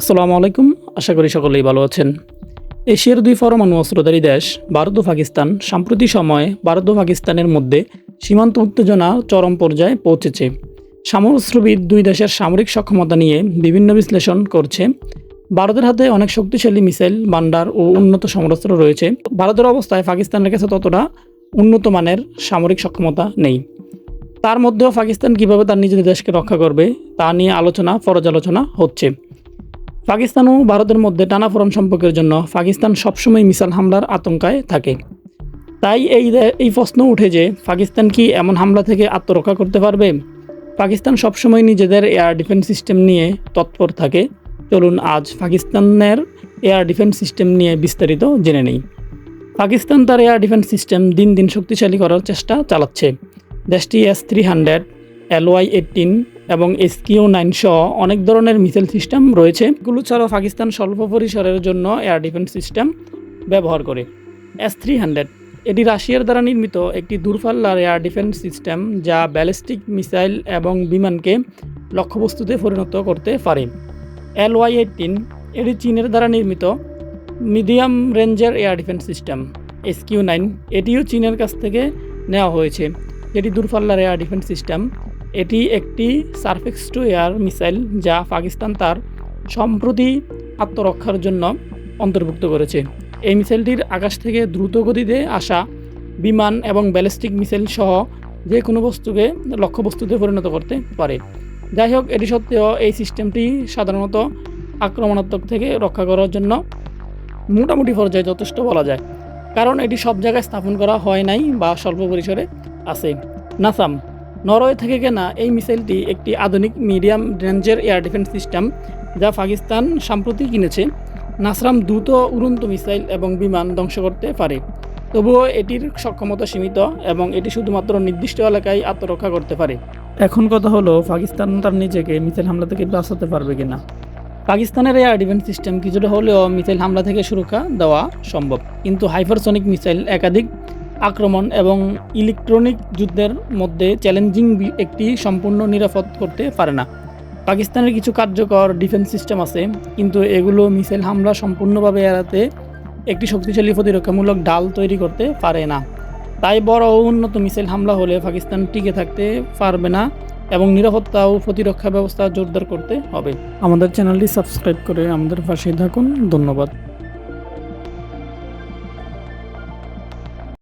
আসসালামু আলাইকুম, আশা করি সকলেই ভালো আছেন। এশিয়ার দুই পরমাণু অস্ত্রধারী দেশ, ভারত ও পাকিস্তান, সাম্প্রতি সময়ে ভারত ও পাকিস্তানের মধ্যে সীমান্ত উত্তেজনা চরম পর্যায়ে পৌঁছেছে। সামরস্ত্রবিদ দুই দেশের সামরিক সক্ষমতা নিয়ে বিভিন্ন বিশ্লেষণ করছে। ভারতের হাতে অনেক শক্তিশালী মিসাইল ভান্ডার ও উন্নত সমরাস্ত্র রয়েছে। ভারতের অবস্থায় পাকিস্তানের কাছে ততটা উন্নত মানের সামরিক সক্ষমতা নেই। তার মধ্যেও পাকিস্তান কীভাবে তার নিজেদের দেশকে রক্ষা করবে, তা নিয়ে আলোচনা, পর্যালোচনা হচ্ছে। পাকিস্তান ও ভারতের মধ্যে টানাফোড়ন সম্পর্কের জন্য পাকিস্তান সবসময় মিসাইল হামলার আতঙ্কায় থাকে। তাই এই এই প্রশ্ন উঠে যে পাকিস্তান কি এমন হামলা থেকে আত্মরক্ষা করতে পারবে? পাকিস্তান সবসময় নিজেদের এয়ার ডিফেন্স সিস্টেম নিয়ে তৎপর থাকে। চলুন আজ পাকিস্তানের এয়ার ডিফেন্স সিস্টেম নিয়ে বিস্তারিত জেনে নেই। পাকিস্তান তার এয়ার ডিফেন্স সিস্টেম দিন দিন শক্তিশালী করার চেষ্টা চালাচ্ছে। দেশটি S three hundred LY eighteen এবং এসকিউ নাইন সহ অনেক ধরনের মিসাইল সিস্টেম রয়েছে। এগুলো ছাড়াও পাকিস্তান স্বল্প পরিসরের জন্য এয়ার ডিফেন্স সিস্টেম ব্যবহার করে। এস থ্রি হান্ড্রেড, এটি রাশিয়ার দ্বারা নির্মিত একটি দূরপাল্লার এয়ার ডিফেন্স সিস্টেম যা ব্যালিস্টিক মিসাইল এবং বিমানকে লক্ষ্যবস্তুতে পরিণত করতে পারে। এল ওয়াই এইটিন এটি চীনের দ্বারা নির্মিত মিডিয়াম রেঞ্জের air defence system. SQ nine, এটিও চীনের কাছ থেকে নেওয়া হয়েছে, যেটি দূরপাল্লার এয়ার ডিফেন্স সিস্টেম এটি একটি সারফেক্স টু এয়ার মিসাইল যা পাকিস্তান তার সম্প্রতি আত্মরক্ষার জন্য অন্তর্ভুক্ত করেছে। এই মিসাইলটির আকাশ থেকে দ্রুত গতিতে আসা বিমান এবং ব্যালিস্টিক মিসাইল সহ যে কোনো বস্তুকে লক্ষ্যবস্তুতে পরিণত করতে পারে। যাই হোক, এটি সত্ত্বেও এই সিস্টেমটি সাধারণত আক্রমণাত্মক থেকে রক্ষা করার জন্য মোটামুটি পর্যায়ে যথেষ্ট বলা যায়। কারণ এটি সব জায়গায় স্থাপন করা হয় নাই বা স্বল্প পরিসরে আছে। নাসাম নরওয়ে থেকে কেনা এই মিসাইলটি একটি আধুনিক মিডিয়াম রেঞ্জের এয়ার ডিফেন্স সিস্টেম যা পাকিস্তান সম্প্রতি কিনেছে। নাসরাম দ্রুত উড়ন্ত মিসাইল এবং বিমান ধ্বংস করতে পারে। তবুও এটির সক্ষমতা সীমিত এবং এটি শুধুমাত্র নির্দিষ্ট এলাকায় আত্মরক্ষা করতে পারে। এখন কথা হলো, পাকিস্তান তার নিজেকে মিসাইল হামলা থেকে বাঁচাতে পারবে কিনা? পাকিস্তানের এয়ার ডিফেন্স সিস্টেম কিছুটা হলেও মিসাইল হামলা থেকে সুরক্ষা দেওয়া সম্ভব। কিন্তু হাইপারসনিক মিসাইল একাধিক আক্রমণ এবং ইলেকট্রনিক যুদ্ধের মধ্যে চ্যালেঞ্জিং একটি সম্পূর্ণ নিরাপদ করতে পারে না। পাকিস্তানের কিছু কার্যকর ডিফেন্স সিস্টেম আছে, কিন্তু এগুলো মিসাইল হামলা সম্পূর্ণভাবে এড়াতে একটি শক্তিশালী প্রতিরক্ষামূলক ডাল তৈরি করতে পারে না। তাই বড় উন্নত মিসাইল হামলা হলে পাকিস্তান টিকে থাকতে পারবে না এবং নিরাপত্তা ও প্রতিরক্ষা ব্যবস্থা জোরদার করতে হবে। আমাদের চ্যানেলটি সাবস্ক্রাইব করে আমাদের পাশে থাকুন। ধন্যবাদ।